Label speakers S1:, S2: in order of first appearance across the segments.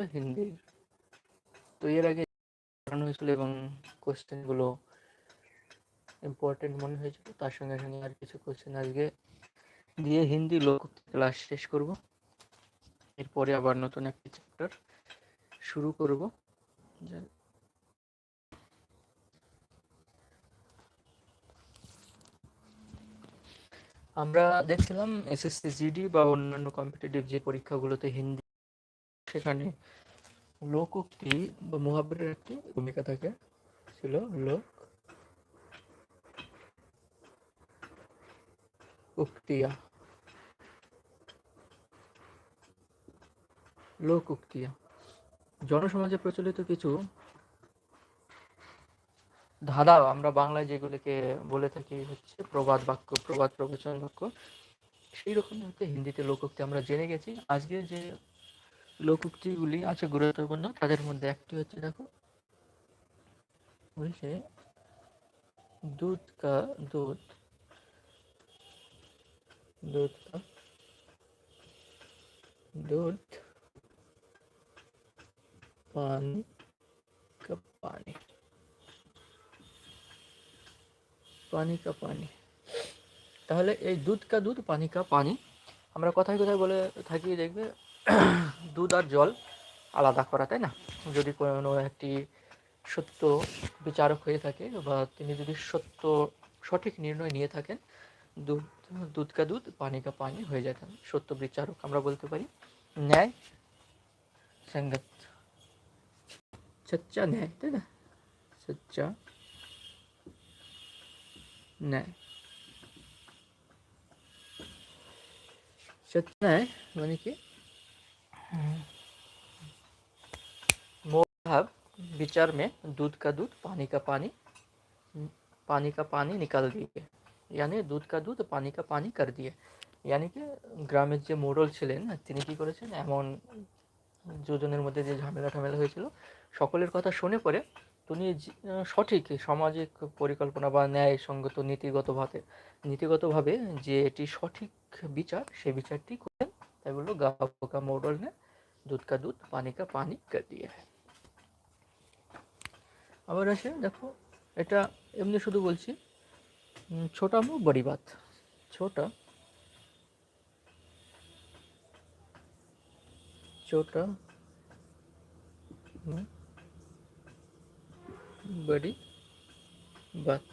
S1: হিন্দি। তো এর আগে জানানো হয়েছিল এবং কোশ্চেনগুলো ইম্পর্টেন্ট মনে হয়েছিল, তার সঙ্গে সঙ্গে আর কিছু কোশ্চেন আজকে দিয়ে হিন্দি লোক ক্লাস শেষ করব। এরপরে আবার নতুন একটি চ্যাপ্টার শুরু করব। আমরা দেখছিলাম এসএসসি জিডি বা অন্যান্য কম্পিটিটিভ যে পরীক্ষাগুলোতে হিন্দি সেখানে লোকোক্তি বা মুহাবরের একটি ভূমিকা থাকে, ছিল লোক উক্তিয়া। লোক উক্তিয়া। জনসমাজে প্রচলিত কিছু ধাঁধা, আমরা বাংলায় যেগুলিকে বলে থাকি হচ্ছে প্রবাদ বাক্য, প্রবাদ প্রবচন বাক্য সেই রকম হচ্ছে হিন্দিতে লোকোক্তি। আমরা জেনে গেছি, আজকে যে লোকোক্তিগুলি আছে গুরুত্বপূর্ণ তাদের মধ্যে একটি হচ্ছে দেখো বলছে দুধ কা দুধ দুধ কা দুধ পানি का पानी পানি কা পানি তাহলে এই দুধ কা দুধ পানি কা পানি আমরা কথায় কথায় বলে থাকি দেখবে দুধ আর জল আলাদা করা, তাই না? যদি কোনো একটি সত্য বিচারক হয়ে থাকে বা তিনি যদি সত্য, সঠিক নির্ণয় নিয়ে থাকেন, দুধ দুধ কা দুধ, পানি কা পানি হয়ে যেতেন সত্য বিচারক আমরা বলতে পারি। ন্যায়, সঙ্গত। সচ্চা ন্যায়, তাই না? সচ্চা ন্যায়। সচ্চা ন্যায় মানে কি? भाव, विचार में दूध का दूध, पानी का पानी पानी का पानी निकाल दिए। यानी দুধ কা দুধ পানি কা পানি কর দিয়ে ইয়ানি কি গ্রামের যে মোড়ল ছিলেন তিনি কি করেছেন এমন যোজনের মধ্যে যে ঝামেলা ঠামেলা হয়েছিল সকলের কথা শুনে পরে তিনি সঠিক সামাজিক পরিকল্পনা বা ন্যায়সঙ্গত নীতিগতভাবে নীতিগতভাবে যে এটি সঠিক বিচার সেই বিচারটি করেন, তাই বলল গাওকা মোড়ল নে ने दूध का दूध पानी का पानी कर दिया है আবার আসে দেখো এটা এমনি শুধু বলছি ছোটা মুখ বড়ি বাত ছোটা ছোটা বড়ি বাত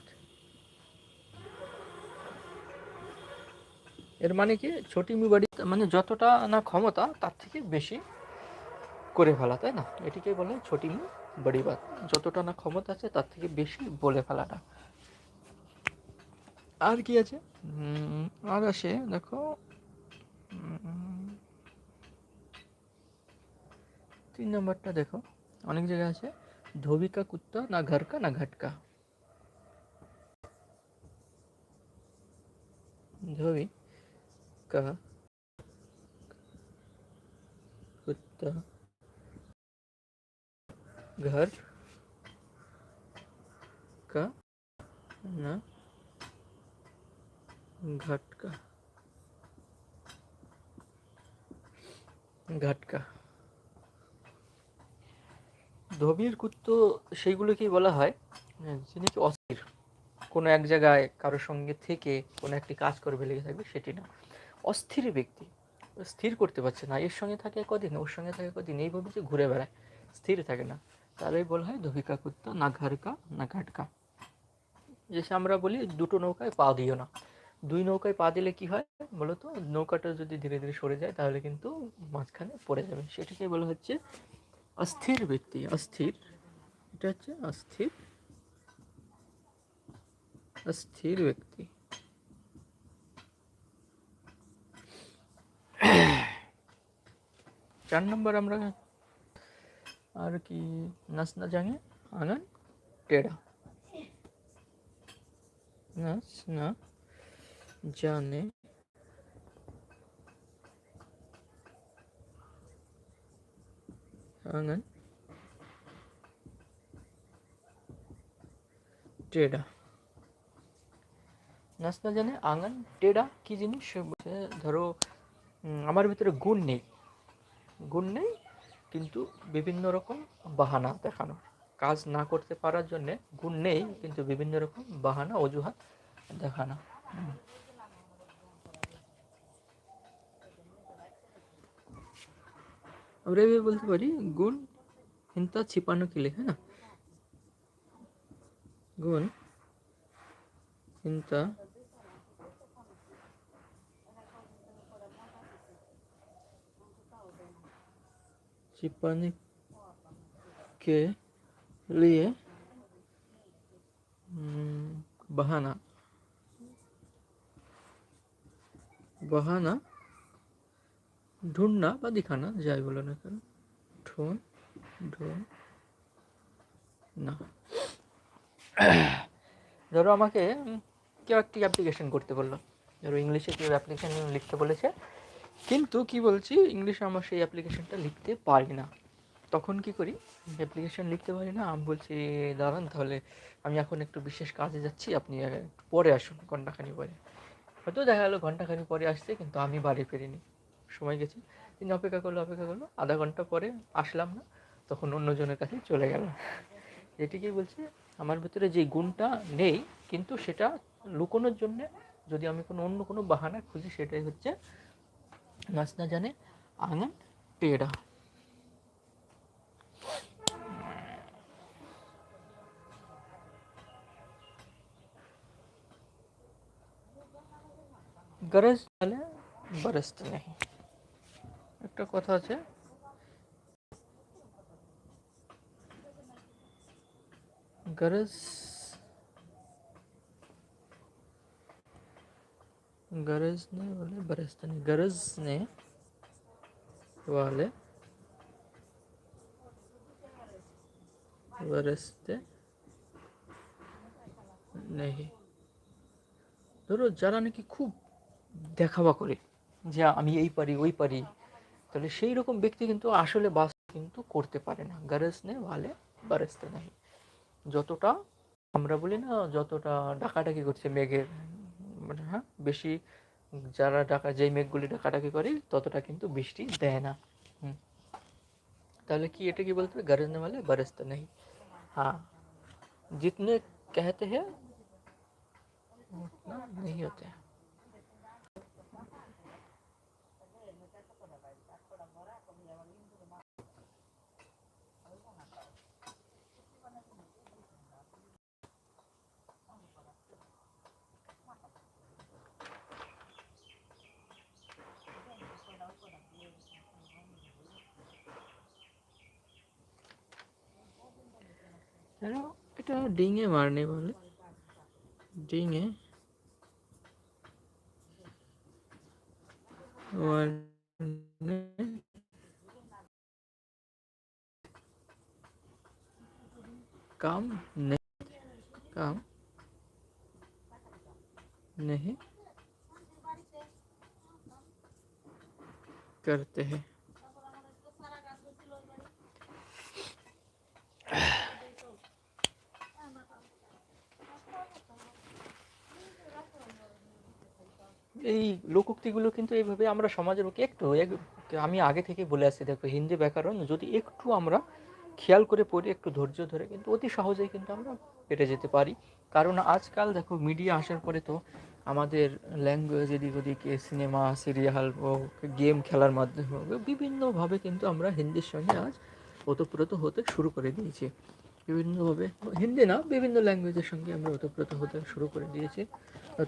S1: এর মানে কি ছোটি মি বাড়ি মানে যতটা না ক্ষমতা তার থেকে বেশি করে ফেলা, তাই না? এটিকে বলে ছোটি নি বড়ি বাত যতটা না ক্ষমতা আছে, তার থেকে বেশি বলে ফেলাটা। আর কি আছে? আর আসে দেখো তিন নম্বরটা দেখো। অনেক জায়গায় আছে, ধোবিকা কুত্তা না ঘরকা না ঘটকা। ধোবি কা কুত্তা घर का न घटका ঘাটকা ধোবির কুত্তো সেইগুলোকেই বলা হয় যিনি কি অস্থির কোনো এক জায়গায় কারোর সঙ্গে থেকে কোনো একটি কাজ করে লেগে থাকবে সেটি না অস্থির ব্যক্তি স্থির করতে পারছে না এর সঙ্গে থাকে কদিন ওর সঙ্গে থাকে কদিন এইভাবে যে ঘুরে বেড়ায় স্থির থাকে না তারাই বলা হয় ধবিকা কুত্তা না ঘাড়কা না ঘাটকা যেসে আমরা বলি দুটো নৌকায় পা দিও না। দুই নৌকায় পা দিলে কি হয় বলতো? নৌকাটা যদি ধীরে ধীরে সরে যায় তাহলে কিন্তু মাঝখানে পড়ে যাবে। সেটাকে বলা হচ্ছে অস্থির ব্যক্তি অস্থির, এটা হচ্ছে অস্থির অস্থির ব্যক্তি চার নম্বর আমরা আর কি নাচ না जाएंगे आंगन টেড়া नस না জানে। आंगन টেডা নাচনা জানে আঙন টেডা কি জিনিস? ধরো আমার ভিতরে গুণ নেই। গুণ নেই কিন্তু বিভিন্ন রকম বাহানা দেখানো। কাজ না করতে পারার জন্যে গুণ নেই, কিন্তু বিভিন্ন রকম বাহানা, অজুহাত দেখানো। আমরা এভাবে বলতে পারি, গুণ হিন্তা ছিপানো কিলে হ্যাঁ গুণ হিন্তা छिपाने के लिए हम्म, बहाना बहाना ढूंढना বা दिखाना যাই বলো না কেন ঢুন ঢুন না ধরো আমাকে উম, কেউ একটি অ্যাপ্লিকেশন করতে বললো ধরো ইংলিশে কেউ অ্যাপ্লিকেশন লিখতে বলেছে কিন্তু কি বলছি ইংলিশে আমার সেই অ্যাপ্লিকেশনটা লিখতে পারি না। তখন কি করি? অ্যাপ্লিকেশন লিখতে পারি না, আমি বলছি, দাঁড়ান তাহলে, আমি এখন একটু বিশেষ কাজে যাচ্ছি, আপনি পরে আসুন ঘন্টাখানি পরে। হয়তো দেখা গেলো ঘন্টাখানি পরে আসছে, কিন্তু আমি বাড়ি ফিরিনি। সময় গেছি, তিনি অপেক্ষা করল অপেক্ষা করল, আধা ঘণ্টা পরে আসলাম না, তখন অন্যজনের কাছে চলে গেল। এটি কি বলছে, আমার ভিতরে যে গুণটা নেই, কিন্তু সেটা লুকোনোর জন্যে যদি আমি কোনো অন্য কোনো বাহানা খুঁজি, সেটাই হচ্ছে नाचना जाने आँगन टेढ़ा गरज चले बरसत नहीं। एक तो कथा আছে गरज गरजने वाले बरसने गरजने वाले बरसते नहीं ধরো যারা নাকি খুব দেখাবা করে যে আমি এই পারি ওই পারি তাহলে সেই রকম ব্যক্তি কিন্তু আসলে বাস কিন্তু করতে পারে না গরজ নে ভালে বারসতে নেই যতটা আমরা বলি না যতটা ডাকাডাকি করছে মেঘের মানে হ্যাঁ বেশি যারা ডাকা যেই মেঘগুলি ডাকাডাকি করে ততটা কিন্তু বৃষ্টি দেয় না হুম। তাহলে কি এটা কি বলতে হবে গরজনে वाले बरसते नहीं हाँ जितने कहते हैं उतना नहीं होते हैं জানো এটা ডিঙে মারনে বলে ডিঙে মারনে काम नहीं काम नहीं करते हैं এই লোকোক্তিগুলো কিন্তু এইভাবে আমরা সমাজের ওকে একটু এক- আমি আগে থেকে বলে আসছি দেখো হিন্দি ব্যাকরণ যদি একটু আমরা খেয়াল করে পড়ি একটু ধৈর্য ধরে কিন্তু অতি সহজেই কিন্তু আমরা পেরে যেতে পারি। কারণ আজকাল দেখো মিডিয়া আসার পরে তো আমাদের ল্যাঙ্গুয়েজ এদিক ওদিকে সিনেমা সিরিয়াল ও গেম খেলার মাধ্যমে হোক, বিভিন্নভাবে কিন্তু আমরা হিন্দির সঙ্গে আজ ওতপ্রোত হতে শুরু করে দিয়েছি। বিভিন্নভাবে হিন্দি না, বিভিন্ন ল্যাঙ্গুয়েজের সঙ্গে আমরা ওতপ্রোত হতে শুরু করে দিয়েছি।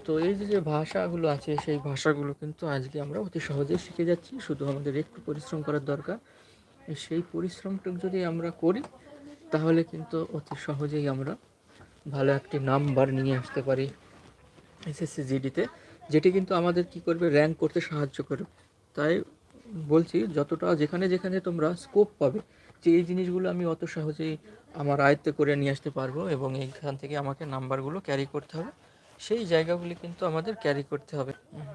S1: তো এই যে যে ভাষাগুলো আছে, সেই ভাষাগুলো কিন্তু আজকে আমরা অতি সহজেই শিখে যাচ্ছি। শুধু আমাদের একটু পরিশ্রম করার দরকার। সেই পরিশ্রমটুকু যদি আমরা করি, তাহলে কিন্তু অতি সহজেই আমরা ভালো একটি নাম্বার নিয়ে আসতে পারি এসএসসি জিডিতে যেটি কিন্তু আমাদের কি করবে র্যাঙ্ক করতে সাহায্য করবে। তাই বলছি, যতটা যেখানে যেখানে তোমরা স্কোপ পাবে যে এই জিনিসগুলো আমি অত সহজেই আমার আয়ত্তে করে নিয়ে আসতে পারবো এবং এইখান থেকে আমাকে নাম্বারগুলো ক্যারি করতে হবে সেই জায়গাগুলি কিন্তু আমাদের ক্যারি করতে হবে হুম।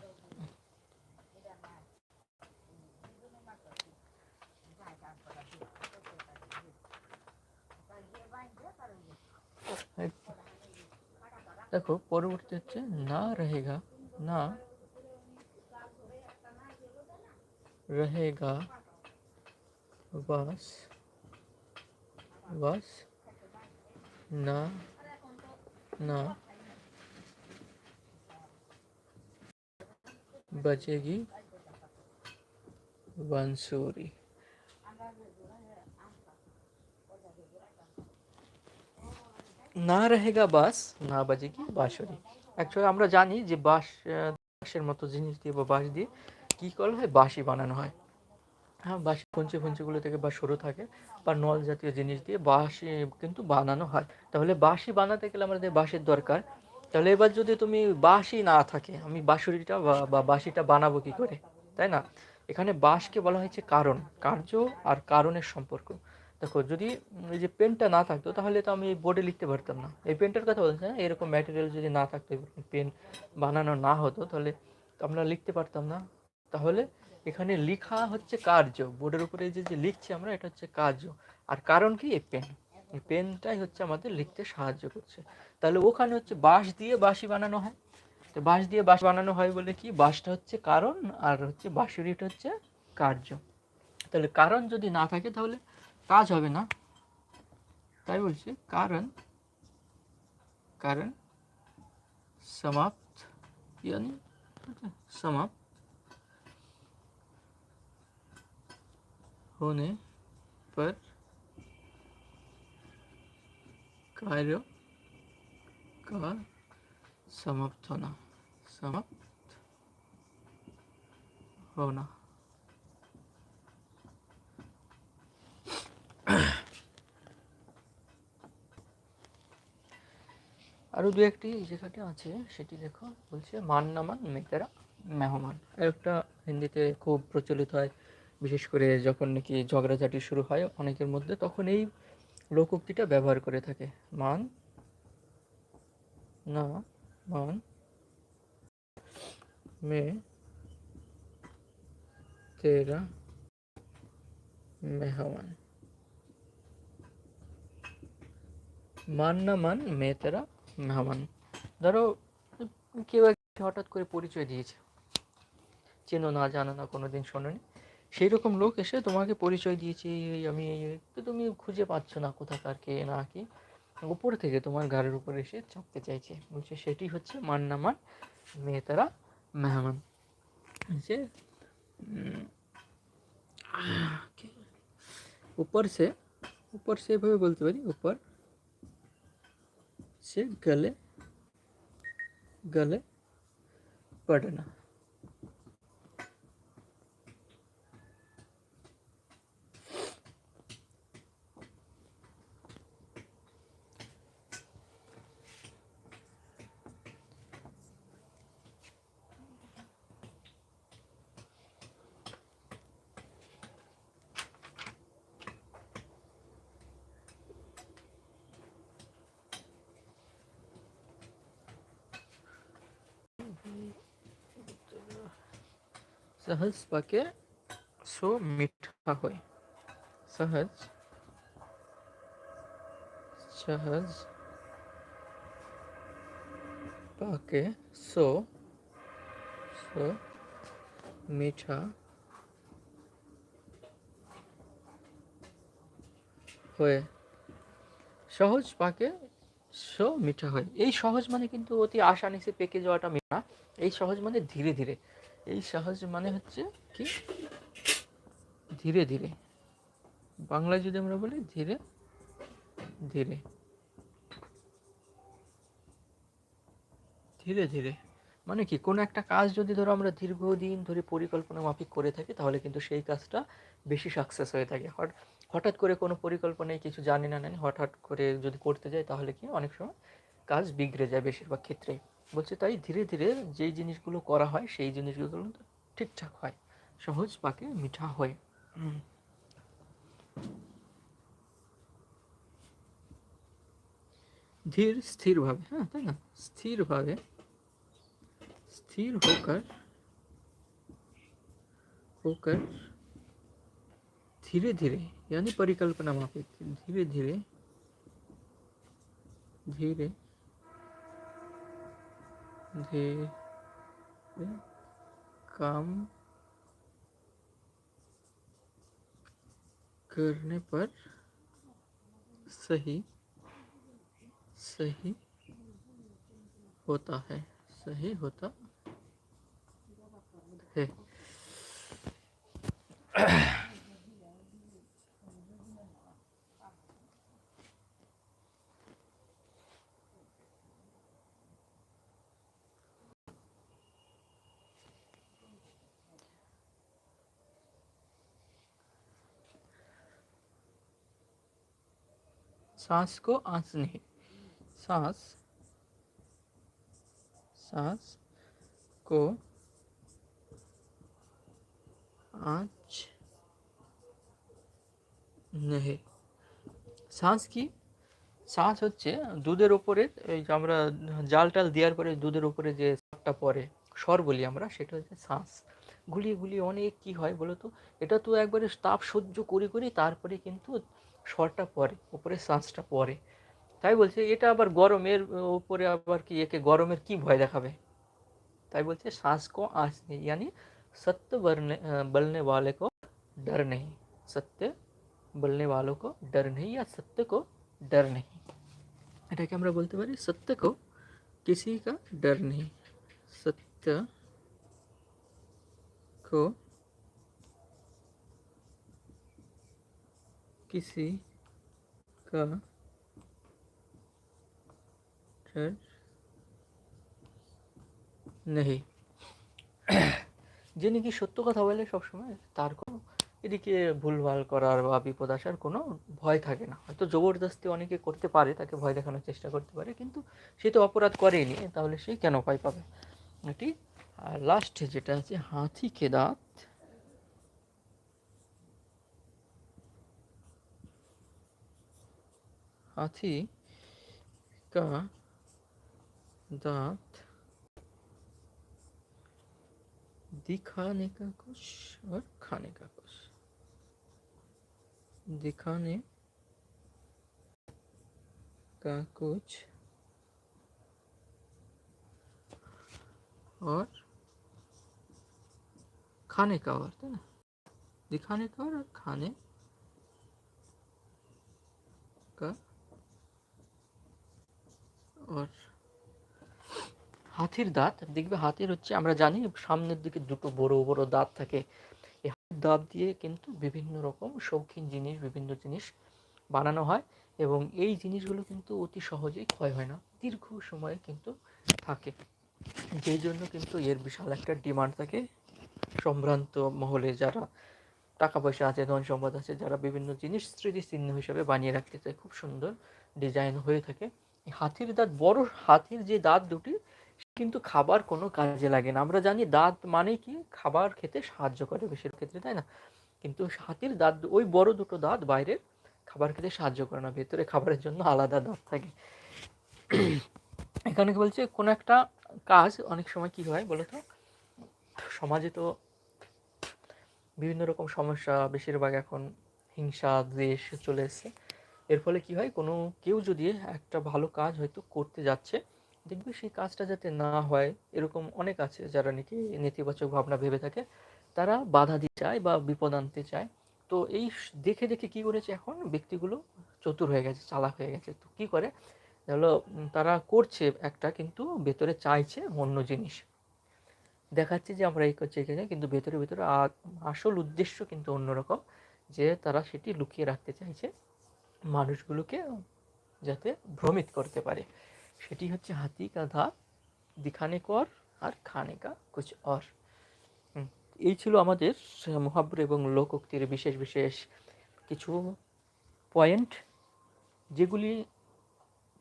S1: দেখো পরবর্তী হচ্ছে না রহেগা না रहेगा বাস বাস না না बजेगी बांसुरी না रहेगा বাস না বাজেগি বাঁশুরি অ্যাকচুয়ালি আমরা জানি যে বাঁশ আহ, বাঁশের মতো জিনিস দিয়ে বা বাঁশ দিয়ে কী করা হয় বাঁশি বানানো হয় হ্যাঁ বাঁশি ফঞ্চি ফঞ্চিগুলো থেকে বা সরু থাকে বা নল জাতীয় জিনিস দিয়ে বাঁশি কিন্তু বানানো হয়। তাহলে বাঁশি বানাতে গেলে আমাদের বাঁশের দরকার। তাহলে এবার যদি তুমি বাঁশি না থাকে, আমি বাঁশুরিটা বা- বাঁশিটা বানাবো কি করে? তাই না? এখানে বাঁশকে বলা হয়েছে কারণ, কার্য আর কারণের সম্পর্ক। দেখো, যদি এই যে পেনটা না থাকতো, তাহলে তো আমি বোর্ডে লিখতে পারতাম না। এই পেনটার কথা বলছি না এরকম ম্যাটেরিয়াল যদি না থাকতো পেন বানানো না হতো, তাহলে আমরা লিখতে পারতাম না। তাহলে এখানে লিখা হচ্ছে কার্য। বোর্ডের উপরে যে যে লিখছি আমরা, এটা হচ্ছে কার্য। আর কারণ কি? এই পেন এই পেনটাই হচ্ছে আমাদের লিখতে সাহায্য করছে। তাহলে ওখানে হচ্ছে বাঁশ দিয়ে বাঁশি বানানো হয়। তো বাঁশ দিয়ে বাঁশ বানানো হয় বলে কি? বাঁশটা হচ্ছে কারণ, আর হচ্ছে বাঁশুরিটা হচ্ছে কার্য। তাহলে কারণ যদি না থাকে তাহলে কাজ হবে না। তাই বলছি, কারণ কারণ, সমাপ্ত সমাপ্ত। होने पर कार्य का समाप्त होना समाप्त होना আরও দু একটি যেখানে আছে সেটি দেখো বলছে মান নামান মেতেরা মেহমান একটা হিন্দিতে খুব প্রচলিত হয় বিশেষ করে যখন নাকি ঝগড়াঝাটি শুরু হয় অনেকের মধ্যে, তখন এই লোকোক্তিটা ব্যবহার করে থাকে। মান? না, মান? মে? তেরা? মেহমান? মান না মান? মে, তেরা? মেহমান? ধরো, কেউ হঠাৎ করে পরিচয় দিয়েছে। চেনো না, জানো না, কোনোদিন শোনোনি? সেই রকম লোক এসে তোমাকে পরিচয় দিয়েছে আমি তো তুমি খুঁজে পাচ্ছ না কোথাকার কে না কি। উপর থেকে তোমার গাড়ির উপর এসে চাপতে চাইছে। বলছে, সেটি হচ্ছে মান্নামান মেহতারা, মেহমান। যে উপর সে উপর সে এভাবে বলতে পারি, উপর সে গলে গলে পড়ে না સહજ પાકે સો મીઠા હોય સહજ સહજ પાકે સો સો મીઠા হয় সহজ পাকে সো মিঠা হয় এই সহজ মানে কিন্তু অতি আসানিসে পেকে যাওয়াটা মিঠা এই সহজ মানে ধীরে ধীরে এই সহজ মানে হচ্ছে কি? ধীরে ধীরে। বাংলায় যদি আমরা বলি, ধীরে ধীরে। ধীরে ধীরে। মানে কি, কোনো একটা কাজ যদি ধরো আমরা দীর্ঘদিন ধরে পরিকল্পনা মাফিক করে থাকি, তাহলে কিন্তু সেই কাজটা বেশি সাকসেস হয়ে থাকে। হঠাৎ করে কোনো পরিকল্পনায় কিছু জানি না, জানি, হঠাৎ করে যদি করতে যাই, তাহলে কি অনেক সময় কাজ বিগড়ে যায় বেশিরভাগ ক্ষেত্রেই। বলছে তাই ধীরে ধীরে যেই জিনিসগুলো করা হয় সেই জিনিসগুলো কিন্তু ঠিকঠাক হয় সহজ পাকে মিঠা হয় হুম। ধীর স্থিরভাবে হ্যাঁ তাই না স্থিরভাবে स्थिर होकर होकर धीरे धीरे यानी परिकल्पना माफिक धीरे धीरे धीरे धीरे काम करने पर सही सही होता है सही होता है। सांस को आंच नहीं सांस सांस को आंच নেহে শ্বাস কি শ্বাস হচ্ছে দুধের ওপরে এই যে আমরা জাল টাল দেওয়ার পরে দুধের ওপরে যে স্বরটা পড়ে স্বর বলি আমরা সেটা হচ্ছে শ্বাস গুলিয়ে গুলিয়ে অনেক কি হয় বলো তো এটা তো একবারে তাপ সহ্য করে করে তারপরে কিন্তু স্বরটা পড়ে উপরে শ্বাসটা পড়ে তাই বলছে এটা আবার গরমের উপরে আবার কি একে গরমের কি ভয় দেখাবে তাই বলছে শ্বাস কো আঁচ নেই यानी सत्य बरने बलने वाले को डर नहीं सत्य বলনে वालों को डर नहीं या सत्य को डर नहीं এটাকে আমরা বলতে পারি সত্য কো किसी का डर नहीं सत्य को किसी का डर नहीं যে নাকি সত্য কথা বলে সবসময় তার কোনো এদিকে ভুলভাল করার বা বিপদ আসার কোনো ভয় থাকে না হয়তো জবরদস্তি অনেকে করতে পারে তাকে ভয় দেখানোর চেষ্টা করতে পারে কিন্তু সে তো অপরাধ করেনি তাহলে সে কেন ভয় পাবে এটি আর লাস্ট যেটা আছে হাতি কে দাঁত हाथी का दांत दिखाने का कुछ और खाने का कुछ। दिखाने का कुछ और खाने का और है ना। दिखाने का और खाने और হাতির দাঁত, দেখবে হাতির হচ্ছে, আমরা জানি সামনের দিকে দুটো বড় বড় দাঁত থাকে। এই হাতির দাঁত দিয়ে কিন্তু বিভিন্ন রকম শৌখিন জিনিস, বিভিন্ন জিনিস বানানো হয় এবং এই জিনিসগুলো কিন্তু অতি সহজেই ক্ষয় হয় না, দীর্ঘ সময় কিন্তু থাকে। যেই জন্য কিন্তু এর বিশাল একটা ডিমান্ড থাকে। সম্ভ্রান্ত মহলে যারা টাকা পয়সা আছে, ধন সম্পদ আছে, যারা বিভিন্ন জিনিস স্মৃতিচিহ্ন হিসেবে বানিয়ে রাখতে চায়, খুব সুন্দর ডিজাইন হয়ে থাকে। হাতির দাঁত, বড় হাতির যে দাঁত দুটি কিন্তু খাবার কোনো কাজে লাগে না। আমরা জানি দাঁত মানে কি? খাবার খেতে সাহায্য করে বেশির ক্ষেত্রে, তাই না? কিন্তু হাতির দাঁত, ওই বড় দুটো দাঁত বাইরের খাবার খেতে সাহায্য করে না। ভেতরে খাবারের জন্য আলাদা দাঁত থাকে। এখানে কি বলছে, কোনো একটা কাজ অনেক সময় কি হয় বলো তো? সমাজে তো বিভিন্ন রকম সমস্যা, বেশিরভাগ এখন হিংসা, দ্বেষ চলে এসছে। এর ফলে কি হয়? কোনো কেউ যদি একটা ভালো কাজ হয়তো করতে যাচ্ছে, দেখবে সেই কাজটা যাতে না হয়, এরকম অনেক আছে যারা নাকি নেতিবাচক ভাবনা ভেবে থাকে। তারা বাধা দিতে চায় বা বিপদ আনতে চায়। তো এই দেখে দেখে কি করেছে এখন? ব্যক্তিগুলো চতুর হয়ে গেছে, চালাক হয়ে গেছে। তো কী করে? হলো তারা করছে একটা কিন্তু ভেতরে চাইছে অন্য জিনিস। দেখাচ্ছে যে আমরা এই করছি এখানে, কিন্তু ভেতরে ভেতরে আসল উদ্দেশ্য কিন্তু অন্যরকম, যে তারা সেটি লুকিয়ে রাখতে চাইছে। মানুষগুলোকে যাতে ভ্রমিত করতে পারে। সেটি হচ্ছে হাতি কা ধাপ দিখানে কর আর খানে কা কুচ অর। এই ছিল আমাদের মহাব্বর এবং লোকোক্তির বিশেষ বিশেষ কিছু পয়েন্ট, যেগুলি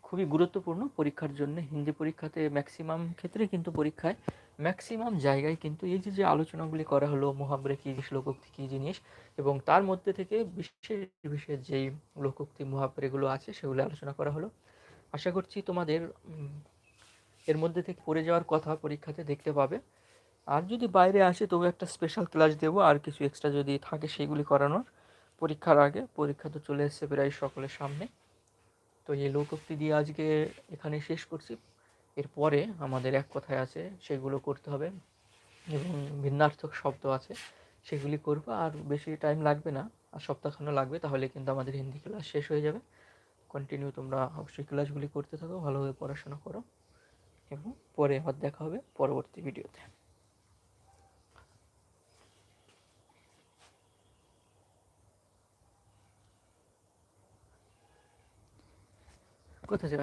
S1: খুবই গুরুত্বপূর্ণ পরীক্ষার জন্য। হিন্দি পরীক্ষাতে ম্যাক্সিমাম ক্ষেত্রে কিন্তু পরীক্ষায় ম্যাক্সিমাম জায়গায় কিন্তু এই যে যে আলোচনাগুলি করা হলো মহাব্রে কী জিনিস লোকোক্তি কী জিনিস এবং তার মধ্যে থেকে বিশেষ বিশেষ যেই লোকোক্তি, মহাব্রেগুলো আছে সেগুলো আলোচনা করা হলো। আশা করছি তোমাদের এর মধ্যে থেকে পড়ে যাওয়ার কথা পরীক্ষাতে দেখতে পাবে। আর যদি বাইরে আসে তবু একটা স্পেশাল ক্লাস দেবো, আর কিছু এক্সট্রা যদি থাকে সেগুলি করানোর। পরীক্ষার আগে, পরীক্ষা তো চলে এসছে প্রায় সকলের সামনে। তো এই লোকোক্তি দিয়ে আজকে এখানে শেষ করছি। এরপরে আমাদের এক কথায় আছে, সেগুলো করতে হবে এবং ভিন্নার্থক শব্দ আছে, সেগুলি করব। আর বেশি টাইম লাগবে না, আর সপ্তাহখানে লাগবে, তাহলে কিন্তু আমাদের হিন্দি ক্লাস শেষ হয়ে যাবে। কন্টিনিউ তোমরা অবশ্যই ক্লাসগুলি করতে থাকো, ভালোভাবে পড়াশোনা করো এবং পরে আবার দেখা হবে পরবর্তী ভিডিওতে কোথায় যাবে?